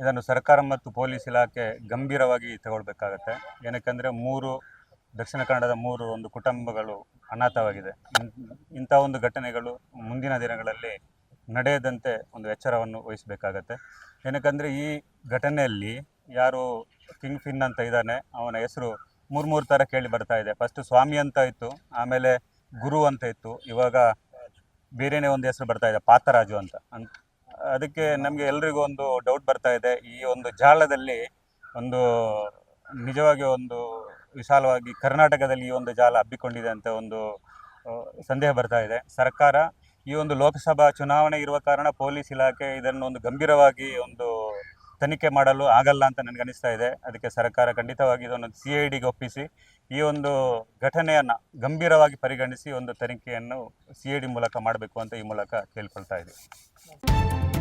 ಇದನ್ನು ಸರ್ಕಾರ ಮತ್ತು ಪೊಲೀಸ್ ಇಲಾಖೆ ಗಂಭೀರವಾಗಿ ತಗೊಳ್ಬೇಕಾಗತ್ತೆ. ಏನಕ್ಕೆಂದರೆ ಮೂರು, ದಕ್ಷಿಣ ಕನ್ನಡದ ಮೂರು ಒಂದು ಕುಟುಂಬಗಳು ಅನಾಥವಾಗಿದೆ ಇಂಥ ಒಂದು ಘಟನೆಗಳು ಮುಂದಿನ ದಿನಗಳಲ್ಲಿ ನಡೆಯದಂತೆ ಒಂದು ಎಚ್ಚರವನ್ನು ವಹಿಸಬೇಕಾಗತ್ತೆ. ಏನಕ್ಕಂದರೆ ಈ ಘಟನೆಯಲ್ಲಿ ಯಾರು ಕಿಂಗ್ ಫಿನ್ ಅಂತ ಇದ್ದಾನೆ, ಅವನ ಹೆಸರು ಮೂರು ಮೂರು ಥರ ಕೇಳಿ ಬರ್ತಾ ಇದೆ. ಫಸ್ಟು ಸ್ವಾಮಿ ಅಂತ ಇತ್ತು, ಆಮೇಲೆ ಗುರು ಅಂತ ಇತ್ತು. ಇವಾಗ ಬೇರೆನೇ ಒಂದು ಹೆಸರು ಬರ್ತಾ ಇದೆ, ಪಾತರಾಜು ಅಂತ. ಅದಕ್ಕೆ ನಮಗೆ ಎಲ್ರಿಗೂ ಒಂದು ಡೌಟ್ ಬರ್ತಾ ಇದೆ. ಈ ಒಂದು ಜಾಲದಲ್ಲಿ ಒಂದು ನಿಜವಾಗಿ ಒಂದು ವಿಶಾಲವಾಗಿ ಕರ್ನಾಟಕದಲ್ಲಿ ಈ ಒಂದು ಜಾಲ ಹಬ್ಬಿಕೊಂಡಿದೆ ಅಂತ ಒಂದು ಸಂದೇಹ ಬರ್ತಾ ಇದೆ. ಸರ್ಕಾರ ಈ ಒಂದು ಲೋಕಸಭಾ ಚುನಾವಣೆ ಇರುವ ಕಾರಣ ಪೊಲೀಸ್ ಇಲಾಖೆ ಇದನ್ನು ಒಂದು ಗಂಭೀರವಾಗಿ ಒಂದು ತನಿಖೆ ಮಾಡಲು ಆಗಲ್ಲ ಅಂತ ನನಗೆ ಅನಿಸ್ತಾ ಇದೆ. ಅದಕ್ಕೆ ಸರ್ಕಾರ ಖಂಡಿತವಾಗಿ ಇದನ್ನು ಸಿ ಐ ಡಿಗೆ ಒಪ್ಪಿಸಿ, ಈ ಒಂದು ಘಟನೆಯನ್ನು ಗಂಭೀರವಾಗಿ ಪರಿಗಣಿಸಿ ಒಂದು ತನಿಖೆಯನ್ನು ಸಿ ಐ ಡಿ ಮೂಲಕ ಮಾಡಬೇಕು ಅಂತ ಈ ಮೂಲಕ ಕೇಳ್ಕೊಳ್ತಾ ಇದ್ದೀವಿ